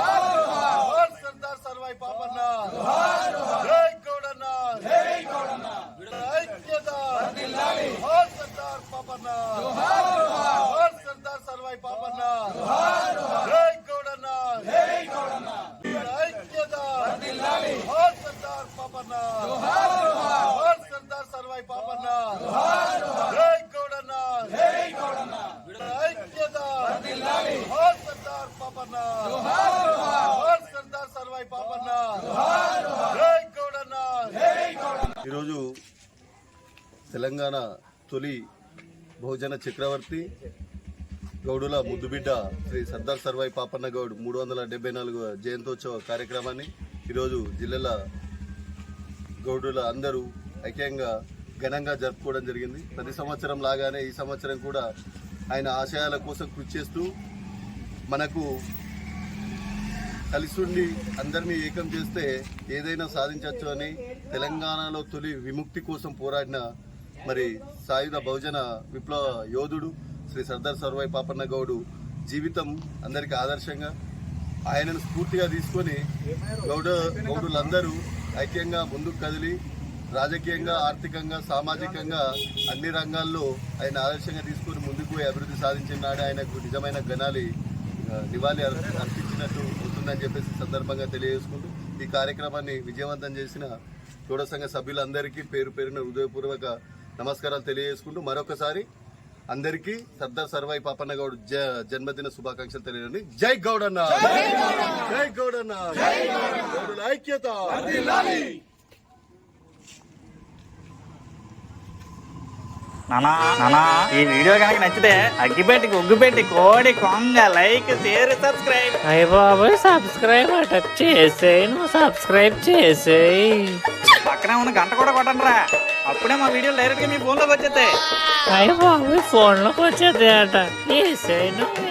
జోహార్ సర్దార్ సర్వాయి పాపన్న. జై గౌడన్న. ఐక్యత. జోహార్ సర్దార్ పాపన్న. జోహార్ సర్దార్ సర్వాయి పాపన్న. జై గౌడన్న. ఐక్యత. జోహార్ సర్దార్ పాపన్న. జోహార్ సర్దార్ సర్వాయి పాపన్న. జై గౌడన్న. ఐక్యత. జోహార్ పాపన్న. సర్దార్ సర్వాయి పాపన్న. గౌడన్న. ఈరోజు తెలంగాణ తొలి బహుజన చక్రవర్తి గౌడుల ముద్దుబిడ్డ శ్రీ సర్దార్ సర్వాయి పాపన్న గౌడ్ మూడు వందల డెబ్బై నాలుగు జయంతోత్సవ కార్యక్రమాన్ని ఈరోజు జిల్లాల గౌడుల అందరూ ఐక్యంగా ఘనంగా జరుపుకోవడం జరిగింది. ప్రతి సంవత్సరం లాగానే ఈ సంవత్సరం కూడా ఆయన ఆశయాల కోసం కృషి చేస్తూ మనకు కలిసిండి అందరినీ ఏకం చేస్తే ఏదైనా సాధించవచ్చు అని తెలంగాణలో తొలి విముక్తి కోసం పోరాడిన మరి సాయుధ బహుజన విప్లవ యోధుడు శ్రీ సర్దార్ సర్వాయి పాపన్న గౌడు జీవితం అందరికీ ఆదర్శంగా ఆయనను స్ఫూర్తిగా తీసుకొని గౌడ గౌడులందరూ ఐక్యంగా ముందుకు కదిలి రాజకీయంగా ఆర్థికంగా సామాజికంగా అన్ని రంగాల్లో ఆయన ఆదర్శంగా తీసుకొని ముందుకు పోయి అభివృద్ధి సాధించిన నాడే ఆయనకు నిజమైన గణాలి నివాళి అర్ప- అర్పించినట్టు అవుతుందని చెప్పేసి సందర్భంగా తెలియజేసుకుంటూ ఈ కార్యక్రమాన్ని విజయవంతం చేసిన గౌడ సంఘ సభ్యులందరికీ పేరు పేరున హృదయపూర్వక నమస్కారాలు తెలియజేసుకుంటూ మరొకసారి అందరికీ సర్దార్ సర్వాయి పాపన్న గౌడ్ జ- జన్మదిన శుభాకాంక్షలు తెలియజేయండి జై గౌడన్న! జై గౌడన్న! గౌడుల ఐక్యత! నానా నానా ఈ వీడియో కనుక నచ్చితే అగ్గిపెట్టి ఒగ్గుపెట్టి కోడి కొంగ లైక్ షేర్ సబ్స్క్రైబ్. అయ్య బాబాయ్ సబ్స్క్రైబ్ అట. చేసేయి నువ్వు సబ్స్క్రైబ్ చేసేయి. పక్కనే ఉన్న గంట కూడా కొట్టండి రా అప్పుడే మా వీడియో డైరెక్ట్గా మీ ఫోన్లోకి వచ్చేస్తాయి. అయ్య బాబాయ్ ఫోన్లోకి వచ్చేది అట వేసేయి నువ్వు.